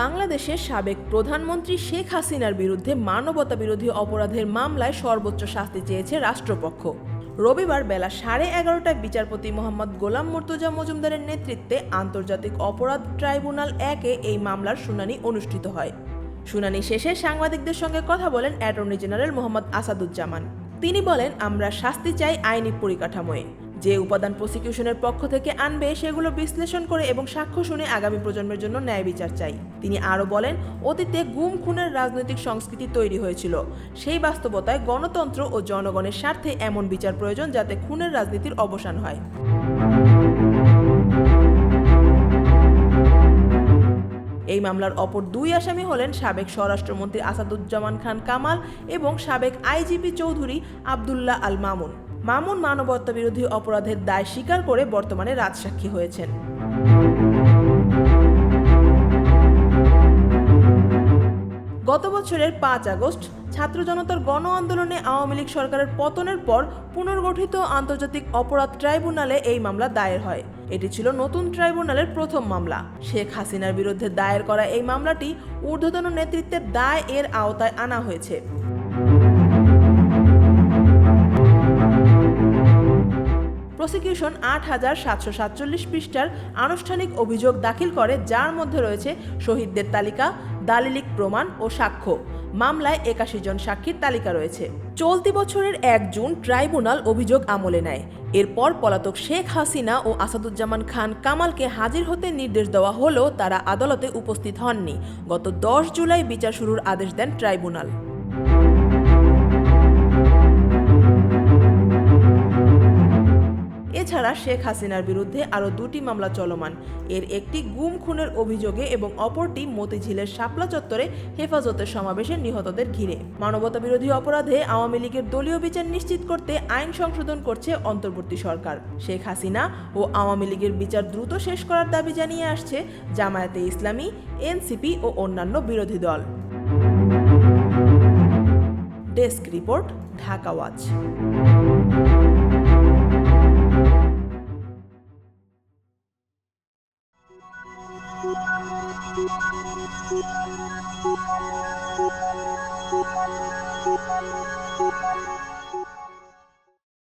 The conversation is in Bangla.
বাংলাদেশের সাবেক প্রধানমন্ত্রী শেখ হাসিনার বিরুদ্ধে মানবতা বিরোধী অপরাধের মামলায় সর্বোচ্চ শাস্তি চেয়েছে রাষ্ট্রপক্ষ। রবিবার বেলা সাড়ে এগারোটায় বিচারপতি মোহাম্মদ গোলাম মুর্তুজা মজুমদারের নেতৃত্বে আন্তর্জাতিক অপরাধ ট্রাইব্যুনাল একে এই মামলার শুনানি অনুষ্ঠিত হয়। শুনানি শেষে সাংবাদিকদের সঙ্গে কথা বলেন অ্যাটর্নি জেনারেল মোহাম্মদ আসাদুজ্জামান। তিনি বলেন, আমরা শাস্তি চাই আইনি পরিকাঠামোয়। যে উপাদান প্রসিকিউশনের পক্ষ থেকে আনবে, সেগুলো বিশ্লেষণ করে এবং সাক্ষ্য শুনে আগামী প্রজন্মের জন্য ন্যায় বিচার চাই। তিনি আরও বলেন, অতীতে গুম, খুনের রাজনৈতিক সংস্কৃতি তৈরি হয়েছিল। সেই বাস্তবতায় গণতন্ত্র ও জনগণের স্বার্থে এমন বিচার প্রয়োজন যাতে খুনের রাজনীতির অবসান হয়। এই মামলার অপর দুই আসামি হলেন সাবেক স্বরাষ্ট্রমন্ত্রী আসাদুজ্জামান খান কামাল এবং সাবেক আইজিপি চৌধুরী আবদুল্লাহ আল মামুন মামুন মানবতা বিরোধী অপরাধের দায় স্বীকার করে বর্তমানে রাজসাক্ষী হয়েছেন। গত বছরের পাঁচ আগস্ট, ছাত্র জনতার গণ আন্দোলনে আওয়ামী লীগ সরকারের পতনের পর পুনর্গঠিত আন্তর্জাতিক অপরাধ ট্রাইব্যুনালে এই মামলা দায়ের হয়। এটি ছিল নতুন ট্রাইব্যুনালের প্রথম মামলা। শেখ হাসিনার বিরুদ্ধে দায়ের করা এই মামলাটি ঊর্ধ্বতন নেতৃত্বের দায় এর আওতায় আনা হয়েছে। প্রসিকিউশন আট হাজার সাতশো সাতচল্লিশ পৃষ্ঠার আনুষ্ঠানিক অভিযোগ দাখিল করে, যার মধ্যে রয়েছে শহীদদের তালিকা, দালিলিক প্রমাণ ও সাক্ষ্য। মামলায় একাশি জন সাক্ষীর তালিকা রয়েছে। চলতি বছরের এক জুন ট্রাইব্যুনাল অভিযোগ আমলে নেয়। এরপর পলাতক শেখ হাসিনা ও আসাদুজ্জামান খান কামালকে হাজির হতে নির্দেশ দেওয়া হলেও তারা আদালতে উপস্থিত হননি। গত দশ জুলাই বিচার শুরুর আদেশ দেন ট্রাইব্যুনাল। এছাড়া শেখ হাসিনার বিরুদ্ধে আরও দুটি মামলা চলমান। এর একটি গুম খুনের অভিযোগে এবং অপরটি মতিঝিলের শাপলা চত্বরে হেফাজতের সমাবেশে নিহতদের ঘিরে। মানবতা বিরোধী অপরাধে আওয়ামী লীগের দলীয় বিচার নিশ্চিত করতে আইন সংশোধন করছে অন্তর্বর্তী সরকার। শেখ হাসিনা ও আওয়ামী লীগের বিচার দ্রুত শেষ করার দাবি জানিয়ে আসছে জামায়াতে ইসলামী, এনসিপি ও অন্যান্য বিরোধী দল। Desk report, Dhaka watch. Thank you.